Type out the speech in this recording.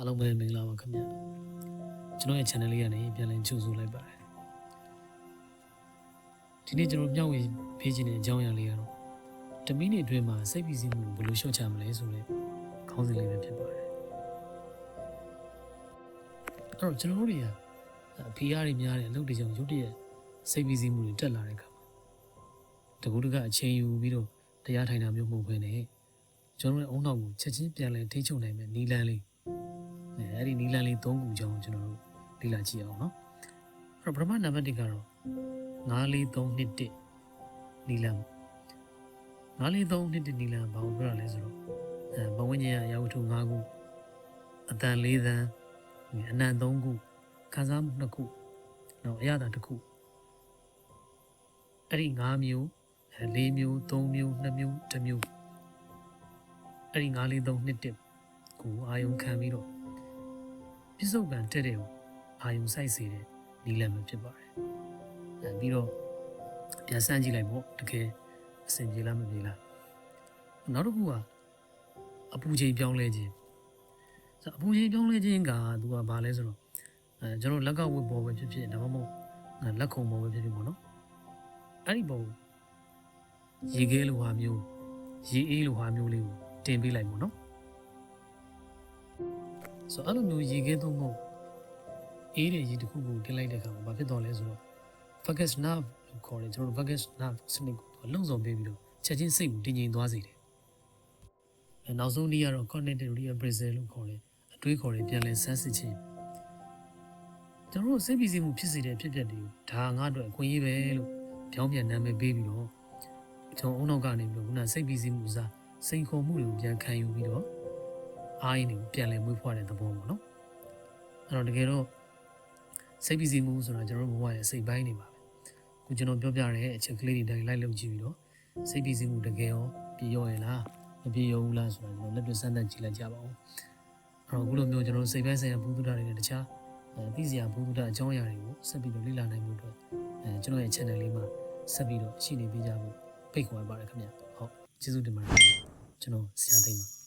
အားလုံးပဲမင်္ဂလာပါခင်ဗျကျွန်တော်ရဲ့ channel လေးကနေပြန်လည်ကြိုဆိုလိုက်ပါတယ်ဒီနေ့ကျွန်တော်မျှဝေပေးခြင်းတဲ့အကြောင်းအရာလေးကတော့တမီးနေ့အတွင်းမှာစိတ်ပီစီမှုကိုဘယ်လိုလျှော့ချမလဲဆိုတဲ့ခေါင်းစဉ်လေးပဲဖြစ်ပါတယ်အဲ့တော့ကျွန်တော်တို့တွေကအဖေအားတွေများတဲ့အလုပ်တွေကြောင့်ရုတ်တရက်စိတ်ပီစီမှုတွေတက်လာတဲ့အခါမှာတကူတကအချိန်ယူပြီးတော့တရားထိုင်တာမျိုးမဟုတ်ဘဲနဲ့ကျွန်တော်တို့ရဲ့အုံနောက်ကိုချက်ချင်းပြန်လည်ထိချုံနိုင်မဲ့နီလန်းလေး အဲအဲ့ဒီနီလန်လေး၃ခုကြောင်းကျွန်တော်တို့လေ့လာကြည့်အောင်နော်အဲ့တော့ပထမနံပါတ်1ကတော့9431နီလန်9431နီလန်ဘာလို့ပြောရလဲဆိုတော့အဲဘဝဉ္ဇဉ်အရာဝတ္ထု၅ခုအတန်၄သန်းအနံ၃ခုခံစားမှု၂ခုနောက်အရသာတစ်ခုအဲ့ဒီ၅မျိုးအဲ၄မျိုး၃မျိုး2မျိုး1မျိုးအဲ့ဒီ9431ကိုအာယုံခံပြီးတော့ ပြစ္ဆုတ်ပံတက်တဲ့ကိုအာယုံဆိုင်စေတဲ့နီလန်ပဲဖြစ်ပါတယ်။အဲပြီးတော့ပြန်ဆန်းကြည့်လိုက်ပေါ့တကယ်အဆင်ပြေလားမပြေလား။နောက်တစ်ခုကအပူချိန်ပြောင်းလဲခြင်း။ဆိုအပူချိန်ပြောင်းလဲခြင်းကသူကဘာလဲဆိုတော့အဲကျွန်တော်လက်ကဝတ်ပေါ်ပဲဖြစ်ဖြစ်ဒါမှမဟုတ်လက်ခုံပေါ်ပဲဖြစ်ဖြစ်ပေါ့နော်။အဲ့ဒီပုံရေခဲလိုဟာမျိုးရေအေးလိုဟာမျိုးလေးကိုတင်ပေးလိုက်ပေါ့နော်။ ဆိုအဲ့လိုမျိုးရေခဲသုံးဖို့အေးတဲ့ရေတစ်ခုကိုတင်လိုက်တဲ့အခါမှာဘာဖြစ်သွားလဲဆိုတော့ vagus nerve လို့ခေါ်တယ်ကျွန်တော်တို့ vagus nerve စနစ်ကိုသူကလုံဆောင်ပေးပြီးတော့ချက်ချင်းစိတ်ကိုတည်ငြိမ်သွားစေတယ်။အဲနောက်ဆုံးနည်းကတော့ cognitive reappraisal လို့ခေါ်တယ်အတွေးခေါ်တယ်ပြန်လည်ဆန်းစစ်ခြင်းကျွန်တော်တို့စိတ်ပီစီမှုဖြစ်စေတဲ့ဖြစ်ပျက်တွေကိုဒါငါ့အတွက်အခွင့်အရေးပဲလို့ပြောင်းပြန်နာမည်ပေးပြီးတော့ကျွန်တော်အုံနောက်ကနေပြီးတော့ခုနစိတ်ပီစီမှုစားစိန်ခေါ်မှုတွေကိုပြန်ခံယူပြီးတော့ အားရင်းတွေကိုပြန်လည်မွေးဖွားတဲ့သဘောပေါ့နော်အဲ့တော့တကယ်တော့စိတ်ပီစီမှုဆိုတာကျွန်တော်တို့ဘဝရဲ့စိတ်ပိုင်းတွေပါပဲခုကျွန်တော်ပြောပြတဲ့အချက်ကလေးတွေတိုင်းလိုက်လုပ်ကြည့်ပြီးတော့စိတ်ပီစီမှုတကယ်ရောပြည့်ရောရဲ့လားမပြည့်ရောဘူးလားဆိုတာကျွန်တော်လက်တွေ့စမ်းသပ်ကြည့်လိုက်ကြပါဦးအဲ့တော့အခုလိုမျိုးကျွန်တော်စိတ်ပိုင်းဆိုင်ရာဘုဒ္ဓတာတွေနဲ့တခြားအဲသိစရာဘုဒ္ဓတာအကြောင်းအရာတွေကိုဆက်ပြီးတော့လေ့လာနိုင်မှုအတွက်အဲကျွန်တော်ရဲ့ channel လေးမှာဆက်ပြီးတော့ရှိနေပေးကြဖို့ဖိတ်ခေါ်ပါတယ်ခင်ဗျဟုတ်ကျေးဇူးတင်ပါတယ်ကျွန်တော်ဆရာသိမ်းပါ